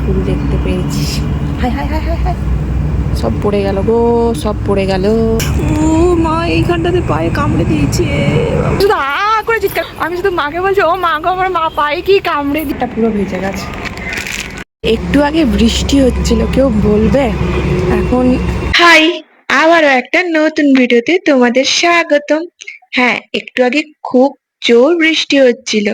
ফুল দেখতে পেয়েছি। হাই হাই হাই হাই হাই। সব পড়ে গেল গো সব পড়ে গেল। ও মা এইখানটাতে পায়ে কামড়ে দিয়েছে। শুধু আ করে চিৎকার। আমি শুধু মাকে বলছি ও মা গো আমার মা পায়ে কি কামড়ে দিটা পুরো ভেজে গেছে। একটু আগে বৃষ্টি হচ্ছিল কেউ বলবে? এখন হাই আবারও একটা নতুন ভিডিওতে তোমাদের স্বাগতম। হ্যাঁ একটু আগে খুব জোর বৃষ্টি হচ্ছিল।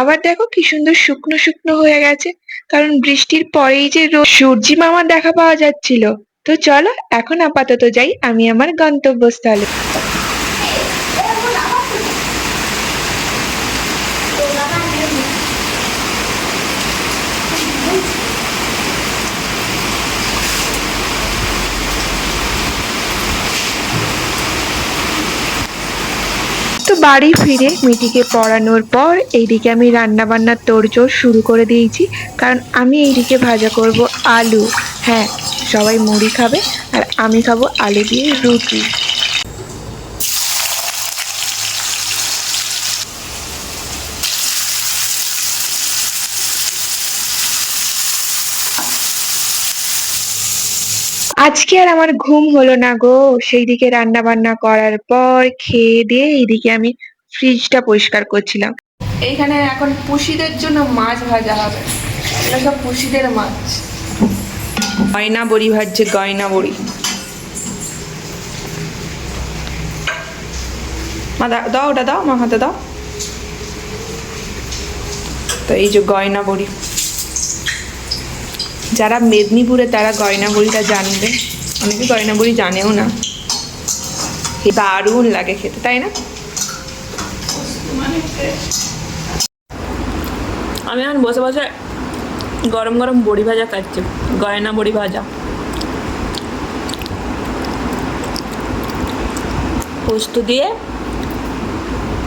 আবার দেখো কি সুন্দর শুকনো শুকনো হয়ে গেছে। কারণ বৃষ্টির পরেই যে সূর্যি মামার দেখা পাওয়া যাচ্ছিল। তো চলো এখন আপাতত যাই, আমি আমার গন্তব্যস্থলে তো বাড়ি ফিরে মিটিকে পড়ানোর পর এইদিকে আমি রান্নাবান্নার তোড়জোড় শুরু করে দিয়েছি। কারণ আমি এইদিকে ভাজা করব আলু। হ্যাঁ সবাই মুড়ি খাবে আর আমি খাব আলু দিয়ে রুটি। আজকে আর আমার ঘুম হলো না গো। সেই দিকে রান্না বান্না করার পর খেয়ে দিয়ে এইদিকে আমি ফ্রিজটা পরিষ্কার করছিলাম। এইখানে এখন পুষিদের জন্য মাছ ভাজা হবে। সব পুষিদের মাছ। গয়না বড়ি ভাজছে গয়না বড়ি। মা দা- দাও ওটা দাও মা হাতে দাও। তো এই যে গয়না বড়ি। যারা মেদিনীপুরে তারা গয়না বড়িটা জানবে। অনেকে গয়না বড়ি জানেও না। দারুণ লাগে খেতে, তাই না? আমি এখন বসে বসে গরম গরম বড়ি ভাজা খাচ্ছি, গয়না বড়ি ভাজা। পোস্ত দিয়ে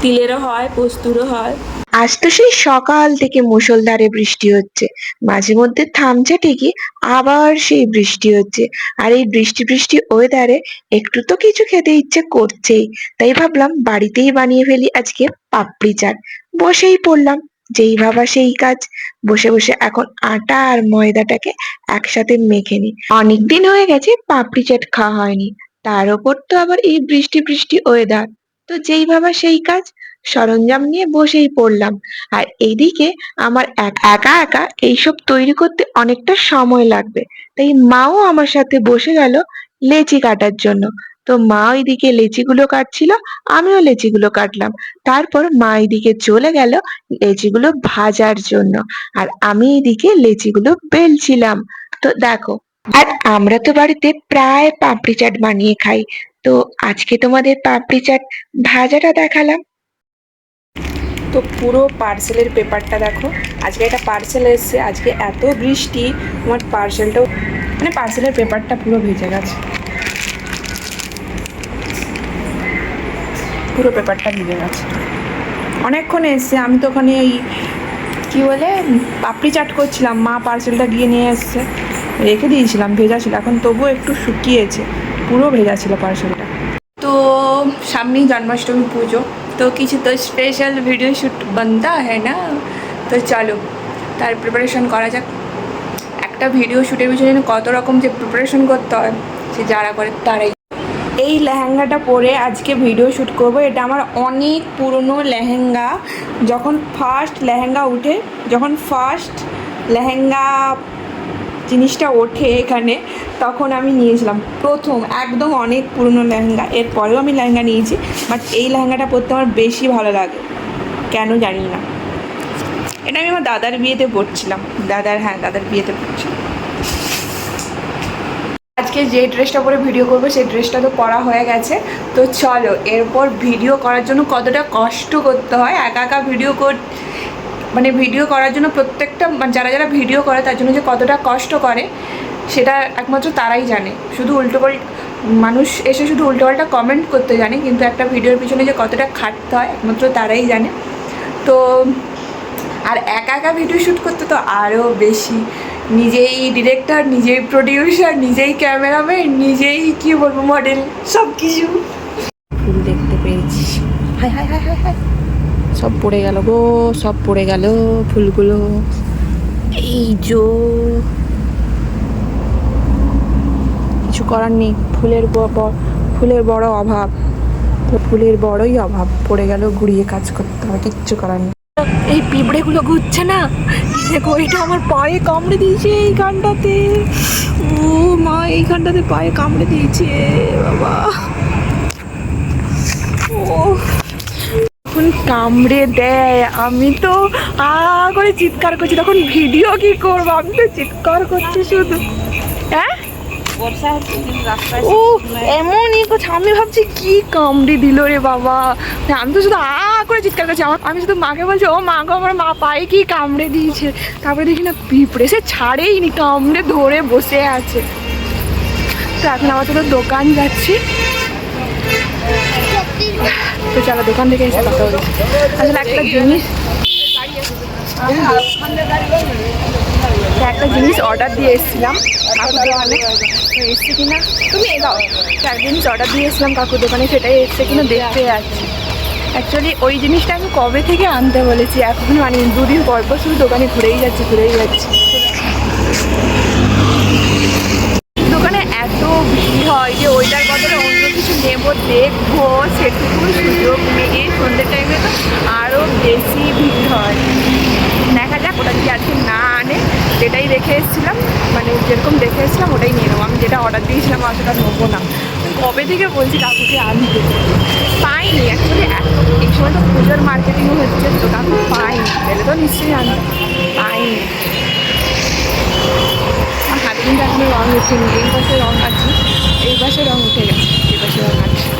তিলেরও হয়, পোস্তুরও হয়। আজ তো সেই সকাল থেকে মুষলধারে বৃষ্টি হচ্ছে। মাঝে মধ্যে থামছে ঠিকই, আবার সেই বৃষ্টি হচ্ছে। আর এই বৃষ্টি বৃষ্টি ওয়েদারে একটু তো কিছু খেতে ইচ্ছে করছেই। তাই ভাবলাম বাড়িতেই বানিয়ে ফেলি আজকে পাপড়ি চাট। বসেই পড়লাম, যেই ভাবা সেই কাজ। বসে বসে এখন আটা আর ময়দাটাকে একসাথে মেখে নি অনেকদিন হয়ে গেছে পাপড়ি চাট খাওয়া হয়নি। তার ওপর তো আবার এই বৃষ্টি বৃষ্টি ওয়েদার তো যেই ভাবা সেই কাজ, সরঞ্জাম নিয়ে বসেই পড়লাম। আর এইদিকে আমার এক- একা এইসব তৈরি করতে অনেকটা সময় লাগবে। তাই মাও আমার সাথে বসে গেল লেচি কাটার জন্য। তো মা ওইদিকে লেচিগুলো কাটছিল, আমিও লেচিগুলো কাটলাম। তারপর মা এইদিকে চলে গেল লেচিগুলো ভাজার জন্য। আর আমি এইদিকে লেচিগুলো বেলছিলাম। তো দেখো, আর আমরা তো বাড়িতে প্রায় পাপড়ি চাট বানিয়ে খাই। তো আজকে তোমাদের পাপড়ি চাট ভাজাটা দেখালাম। তো পুরো পার্সেলের পেপারটা দেখো। আজকে একটা পার্সেল এসেছে, আজকে এত বৃষ্টি, আমার পার্সেলটাও মানে পার্সেলের পেপারটা পুরো ভেজে গেছে। পুরো পেপারটা ভিজে গেছে। অনেকক্ষণ এসছে, আমি তো ওখানে এই কী বলে, পাপড়ি চাট করছিলাম, মা পার্সেলটা গিয়ে নিয়ে এসছে। রেখে দিয়েছিলাম, ভেজা ছিল, এখন তবুও একটু শুকিয়েছে। পুরো ভেজা ছিল পার্সেলটা। তো সামনেই জন্মাষ্টমী পুজো তো কিছু তো স্পেশাল ভিডিও শ্যুট বানতা হ্যাঁ না? তো চলো তার প্রিপারেশন করা যাক। একটা ভিডিও শ্যুটের পিছনে কত রকম যে প্রিপারেশন করতে হয় সে যারা করে তারাই। এই লেহেঙ্গাটা পরে আজকে ভিডিও শ্যুট করব। এটা আমার অনেক পুরনো লেহেঙ্গা। যখন ফার্স্ট লেহেঙ্গা উঠে যখন ফার্স্ট লেহেঙ্গা জিনিসটা ওঠে এখানে, তখন আমি নিয়েছিলাম। প্রথম, একদম অনেক পুরনো লেহেঙ্গা, এরপরেও আমি লেহেঙ্গা নিয়েছি বাট এই লেহেঙ্গাটা পরতে আমার বেশি ভালো লাগে। কেন জানি না। এটা আমি আমার দাদার বিয়েতে পড়ছিলাম দাদার হ্যাঁ দাদার বিয়েতে পরছিলাম। আজকে যে ড্রেসটা পরে ভিডিও করব, সেই ড্রেসটা তো পরা হয়ে গেছে। তো চলো, এরপর ভিডিও করার জন্য কতটা কষ্ট করতে হয়, একা একা ভিডিও কর মানে ভিডিও করার জন্য প্রত্যেকটা মানে যারা যারা ভিডিও করে তার জন্য যে কতটা কষ্ট করে, সেটা একমাত্র তারাই জানে। শুধু উল্টোপাল্টা মানুষ এসে শুধু উল্টোপাল্টা কমেন্ট করতে জানে, কিন্তু একটা ভিডিওর পিছনে যে কতটা খাটতে হয় একমাত্র তারাই জানে। তো, আর একা একা ভিডিও শ্যুট করতে তো আরও বেশি। নিজেই ডিরেক্টর নিজেই প্রডিউসার নিজেই ক্যামেরাম্যান নিজেই কি বলব মডেল সব কিছু ফুল দেখতে পেয়েছি। হাই হাই হাই হাই হাই। সব পড়ে গেল গো, সব পড়ে গেল ফুলগুলো। এই যো। কিছু করার নেই, ফুলের ফুলের বড় অভাব। তো ফুলের বড়ই অভাব, পড়ে গেল ঘুরিয়ে কাজ করতে হবে, কিচ্ছু করার নেই। এই পিঁপড়েগুলো ঘুরছে না? এটা আমার পায়ে কামড়ে দিয়েছে এই এইখানটাতে ও মা, এই এইখানটাতে পায়ে কামড়ে দিয়েছে, বাবা ও যখন কামড়ে দেয়। আমি তো আ করে চিৎকার করছি তখন ভিডিও কি করব? আমি তো চিৎকার করছি শুধু। হ্যাঁ? এমনই কথা আমি ভাবছি কি কামড়ে দিল রে বাবা। আমি তো শুধু আ করে চিৎকার করছি। আমার আমি শুধু মাকে বলছি ও মা গো আমার মা পায়ে কি কামড়ে দিয়েছে? তারপরে দেখি না পিঁপড়ে সে ছাড়েই নি কামড়ে ধরে বসে আছে। তো এখন আবার তো দোকান যাচ্ছি। তো চলো দোকান থেকে এসে কথা বলি। আসলে একটা জিনিস একটা জিনিস অর্ডার দিয়ে এসেছিলাম। কাকুর দোকানে। এসছে কিনা? তুমি এ দাও। তো একটা জিনিস অর্ডার দিয়ে এসেছিলাম কাকুর দোকানে, সেটাই এসছে কিনা দেখতে যাচ্ছি অ্যাকচুয়ালি ওই জিনিসটা আমি কবে থেকে আনতে বলেছি? এখন মানে দুদিন পর পর শুধু দোকানে ঘুরেই যাচ্ছি ঘুরেই যাচ্ছি। দোকানে এত ভিড় হয় যে ওইটার বদলে কিছু নেব, দেখব, সেটুকু সুযোগ নেই সন্ধ্যের টাইমে তো আরও বেশি ভিড় হয়। দেখা যাক ওটা যদি আজকে না আনে, যেটাই দেখে এসেছিলাম মানে যেরকম দেখে এসেছিলাম, ওটাই নিয়ে নেব। আমি যেটা অর্ডার দিয়েছিলাম সেটা নেব না। কবে থেকে বলছি কাকুকে আনতে? পাইনি অ্যাকচুয়ালি এই সময় তো পুজোর মার্কেটিংও হচ্ছে, তো কাকু পাইনি। পেলে তো নিশ্চয়ই আনতে পাইনি। আমার হাতে কিন্তু এখনও রং উঠেনি, এই পাশে রং আছে। এই পাশে রং উঠে গেছে এই পাশে রং আছে